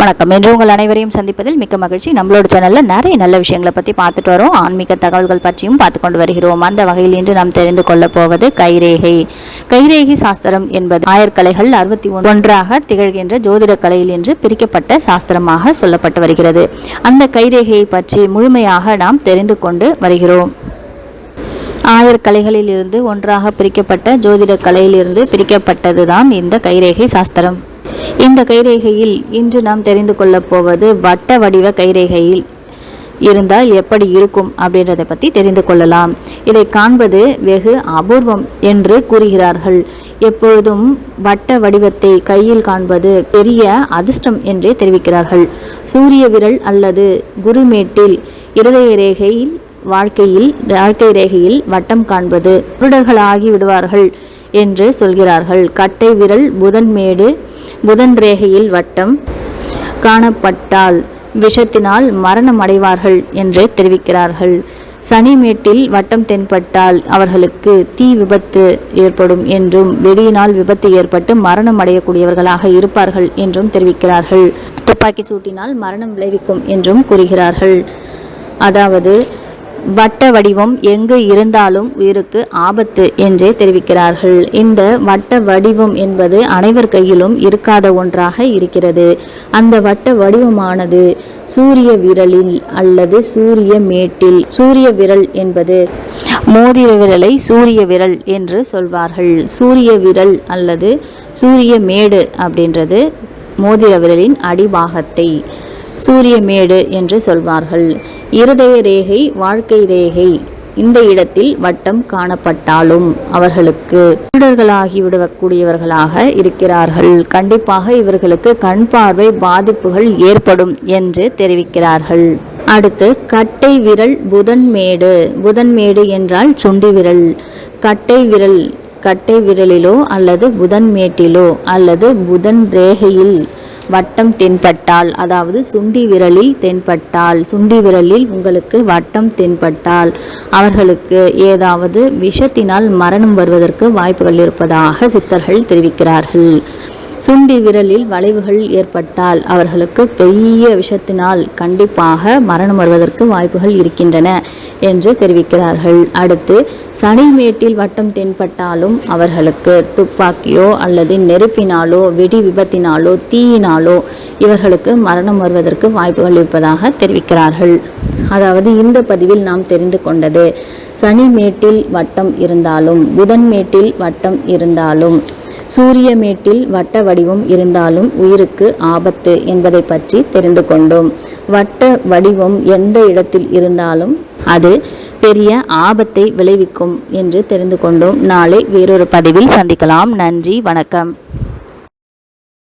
வணக்கம். என்று உங்கள் அனைவரையும் சந்திப்பதில் மிக்க மகிழ்ச்சி. நம்மளோட சேனலில் நிறைய நல்ல விஷயங்களை பற்றி பார்த்துட்டு வரோம். ஆன்மீக தகவல்கள் பற்றியும் பார்த்து கொண்டு வருகிறோம். அந்த வகையில் இன்று நாம் தெரிந்து கொள்ளப் போவது கைரேகை. கைரேகை சாஸ்திரம் என்பது ஆயர்கலைகள் அறுபத்தி ஒன்றாக திகழ்கின்ற ஜோதிட கலையில் என்று பிரிக்கப்பட்ட சாஸ்திரமாக சொல்லப்பட்டு வருகிறது. அந்த கைரேகையை பற்றி முழுமையாக நாம் தெரிந்து கொண்டு வருகிறோம். ஆயர் கலைகளில் இருந்து ஒன்றாக பிரிக்கப்பட்ட ஜோதிட கலையிலிருந்து பிரிக்கப்பட்டதுதான் இந்த கைரேகை சாஸ்திரம். இந்த கைரேகையில் இன்று நாம் தெரிந்து கொள்ளப் போவது வட்ட வடிவ கைரேகையில் இருந்தால் எப்படி இருக்கும் அப்படின்றத பற்றி தெரிந்து கொள்ளலாம். இதை காண்பது வெகு அபூர்வம் என்று கூறுகிறார்கள். எப்பொழுதும் வட்ட வடிவத்தை கையில் காண்பது பெரிய அதிர்ஷ்டம் என்றே தெரிவிக்கிறார்கள். சூரிய விரல் அல்லது குருமேட்டில் இருதய ரேகையில் வாழ்க்கையில் வாழ்க்கை ரேகையில் வட்டம் காண்பது. குருடர்களாகி விடுவார்கள் என்று சொல்கிறார்கள். கட்டை விரல் புதன் மேடு புதன் ரேகையில் வட்டம் காணப்பட்டால் விஷத்தினால் மரணம் அடைவார்கள் என்று தெரிவிக்கிறார்கள். சனிமேட்டில் வட்டம் தென்பட்டால் அவர்களுக்கு தீ விபத்து ஏற்படும் என்றும் வெடியினால் விபத்து ஏற்பட்டு மரணம் அடையக்கூடியவர்களாக இருப்பார்கள் என்றும் தெரிவிக்கிறார்கள். துப்பாக்கி சூட்டினால் மரணம் விளைவிக்கும் என்றும் கூறுகிறார்கள். அதாவது வட்ட வடிவம் எங்கு இருந்தாலும் உயிருக்கு ஆபத்து என்றே தெரிவிக்கிறார்கள். இந்த வட்ட வடிவம் என்பது அனைவர் கையிலும் இருக்காத ஒன்றாக இருக்கிறது. அந்த வட்ட வடிவமானது சூரிய விரலில் அல்லது சூரிய மேட்டில். சூரிய விரல் என்பது மோதிர விரலை சூரிய விரல் என்று சொல்வார்கள். சூரிய விரல் அல்லது சூரிய மேடு அப்படின்றது மோதிர விரலின் அடிபாகத்தை. சூரிய மேடு என்று சொல்வார்கள். இருதய ரேகை வாழ்க்கை ரேகை இந்த இடத்தில் வட்டம் காணப்பட்டாலும் அவர்களுக்கு திருடர்களாகி விடக்கூடியவர்களாக இருக்கிறார்கள். கண்டிப்பாக இவர்களுக்கு கண் பார்வை பாதிப்புகள் ஏற்படும் என்று தெரிவிக்கிறார்கள். அடுத்து கட்டை விரல் புதன் மேடு. புதன் மேடு என்றால் சுண்டி விரல். கட்டை விரல் கட்டை விரலிலோ அல்லது புதன் மேட்டிலோ அல்லது புதன் ரேகையில் வட்டம் தென்பட்டால் அதாவது சுண்டி விரலில் தென்பட்டால் சுண்டி விரலில் உங்களுக்கு வட்டம் தென்பட்டால் அவர்களுக்கு ஏதாவது விஷத்தினால் மரணம் வருவதற்கு வாய்ப்புகள் இருப்பதாக சித்தர்கள் தெரிவிக்கிறார்கள். சுண்டி விரலில் வளைவுகள் ஏற்பட்டால் அவர்களுக்கு பெரிய விஷத்தினால் கண்டிப்பாக மரணம் வருவதற்கு வாய்ப்புகள் இருக்கின்றன என்று தெரிவிக்கிறார்கள். அடுத்து சனிமேட்டில் வட்டம் தென்பட்டாலும் அவர்களுக்கு துப்பாக்கியோ அல்லது நெருப்பினாலோ வெடி விபத்தினாலோ தீயினாலோ இவர்களுக்கு மரணம் வருவதற்கு வாய்ப்புகள் இருப்பதாக தெரிவிக்கிறார்கள். அதாவது இந்த பதிவில் நாம் தெரிந்து கொண்டது சனி மேட்டில் வட்டம் இருந்தாலும் புதன் மேட்டில் வட்டம் இருந்தாலும் சூரிய மேட்டில் வட்ட வடிவம் இருந்தாலும் உயிருக்கு ஆபத்து என்பதை பற்றி தெரிந்து கொண்டோம். வட்ட வடிவம் எந்த இடத்தில் இருந்தாலும் அது பெரிய ஆபத்தை விளைவிக்கும் என்று தெரிந்து கொண்டோம். நாளை வேறொரு பதிவில் சந்திக்கலாம். நன்றி வணக்கம்.